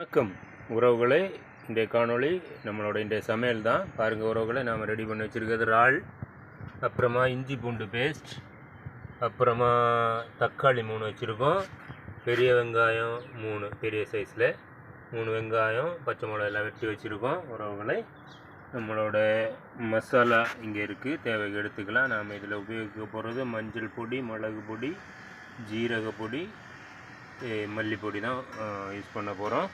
வணக்கம். உறவுகளே இன்றைய காணொளி நம்மளோட இன்றைய சமையல் தான். பாருங்கள் உறவுகளை நாம் ரெடி பண்ணி வச்சுருக்கிறது இறால் அப்புறமா இஞ்சி பூண்டு பேஸ்ட் அப்புறமா தக்காளி மூணு வச்சுருக்கோம். பெரிய வெங்காயம் மூணு பெரிய சைஸில் மூணு வெங்காயம் பச்சை மிளகா எல்லாம் வெட்டி வச்சுருக்கோம். உறவுகளை நம்மளோட மசாலா இங்கே இருக்குது தேவைக்கு எடுத்துக்கலாம். நாம் இதில் உபயோகிக்க போகிறது மஞ்சள் பொடி மிளகு பொடி ஜீரக பொடி மல்லிப்பொடி தான் யூஸ் பண்ண போகிறோம்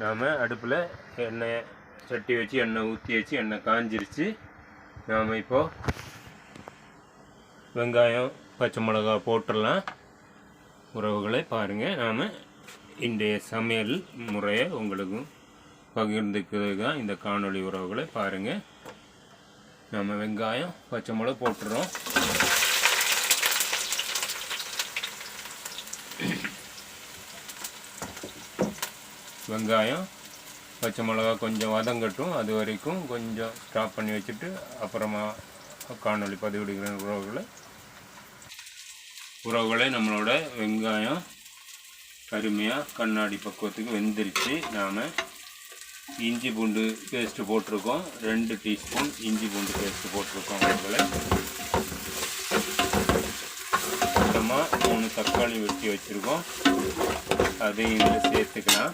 நாம் அடுப்பில் எண்ணெய் சட்டி வச்சு எண்ணெய் ஊற்றி வச்சு எண்ணெய் காஞ்சிருச்சு. நாம் இப்போது வெங்காயம் பச்சை மிளகா போட்டுடலாம். உறவுகளை பாருங்கள் நாம் இன்றைய சமையல் முறையை உங்களுக்கும் பகிர்ந்துக்கிறது தான் இந்த காணொளி உறவுகளை பாருங்கள் நம்ம வெங்காயம் பச்சை மிளகா போட்டுறோம் வெங்காயம் பச்சை மிளகா கொஞ்சம் வதங்கட்டும். அது வரைக்கும் கொஞ்சம் ஸ்டாப் பண்ணி வச்சுட்டு அப்புறமா காணொளி பதிவிடுகிற உறவுகளை. உறவுகளை நம்மளோட வெங்காயம் கருமையாக கண்ணாடி பக்குவத்துக்கு வெந்துருச்சு. நாம் இஞ்சி பூண்டு பேஸ்ட்டு போட்டிருக்கோம். ரெண்டு டீஸ்பூன் இஞ்சி பூண்டு பேஸ்ட்டு போட்டிருக்கோம் உறவுகளை. அப்புறமா மூணு தக்காளி வெட்டி வச்சுருக்கோம். அதையும் இதில் சேர்த்துக்கலாம்.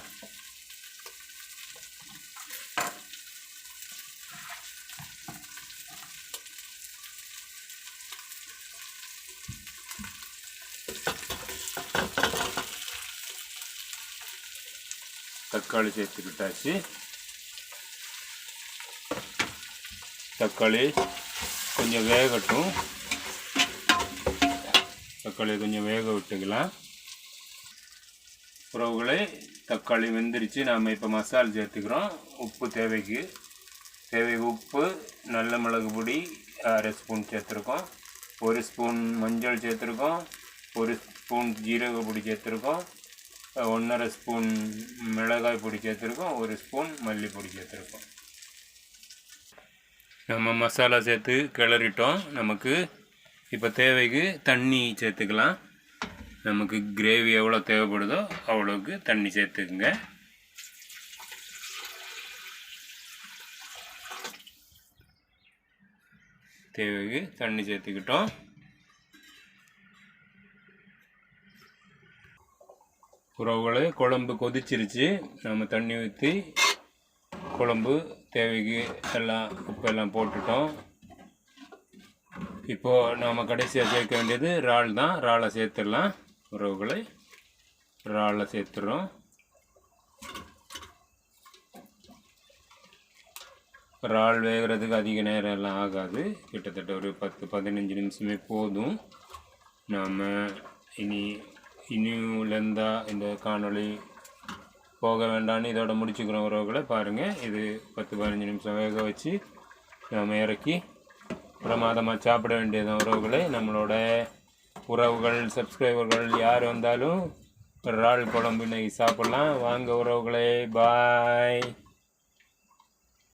தக்காளி சேர்த்துக்கிட்டாச்சு தக்காளி கொஞ்சம் வேகட்டும். தக்காளி கொஞ்சம் வேக விட்டுக்கலாம். உறவுகளை தக்காளி வெந்துருச்சு. நாம் இப்போ மசாலா சேர்த்துக்கிறோம். உப்பு தேவைக்கு. தேவை உப்பு நல்ல மிளகு பொடி அரை ஸ்பூன் சேர்த்துருக்கோம். ஒரு ஸ்பூன் மஞ்சள் சேர்த்துருக்கோம். ஒரு ஸ்பூன் ஜீரக பொடி சேர்த்துருக்கோம். ஒன்றரை ஸ்பூன் மிளகாய் பொடி சேர்த்துருக்கோம் ஒரு ஸ்பூன் மல்லிப்பொடி சேர்த்துருக்கோம். நம்ம மசாலா சேர்த்து கிளறிட்டோம். நமக்கு இப்போ தேவைக்கு தண்ணி சேர்த்துக்கலாம். நமக்கு கிரேவி எவ்வளோ தேவைப்படுதோ அவ்வளோக்கு தண்ணி சேர்த்துக்குங்க. தேவைக்கு தண்ணி சேர்த்துக்கிட்டோம். உறவுகளை குழம்பு கொதிச்சிருச்சு. நம்ம தண்ணி ஊற்றி குழம்பு தேவைக்கு எல்லாம் உப்பெல்லாம் போட்டுட்டோம். இப்போது நாம் கடைசியாக சேர்க்க வேண்டியது இறால் தான். இறாலை சேர்த்துடலாம். உறவுகளை இறாலை சேர்த்துறோம். இறால் வேகிறதுக்கு அதிக நேரம் எல்லாம் ஆகாது. கிட்டத்தட்ட ஒரு பத்து பதினஞ்சு நிமிஷமே போதும். நாம் இனி இனியுலேருந்தா இந்த காணொளி போக வேண்டாம்னு இதோட முடிச்சுக்கிறோம் உறவுகளை. பாருங்கள் இது பத்து பதினஞ்சு நிமிஷம் வேக வச்சு நாம் இறக்கி பிரமாதமாக சாப்பிட வேண்டியதான் உறவுகளை. நம்மளோட உறவுகள் சப்ஸ்கிரைபர்கள் யார் வந்தாலும் ஒரு இறால் குழம்பு இன்னைக்கு சாப்பிட்லாம். வாங்க உறவுகளே பாய்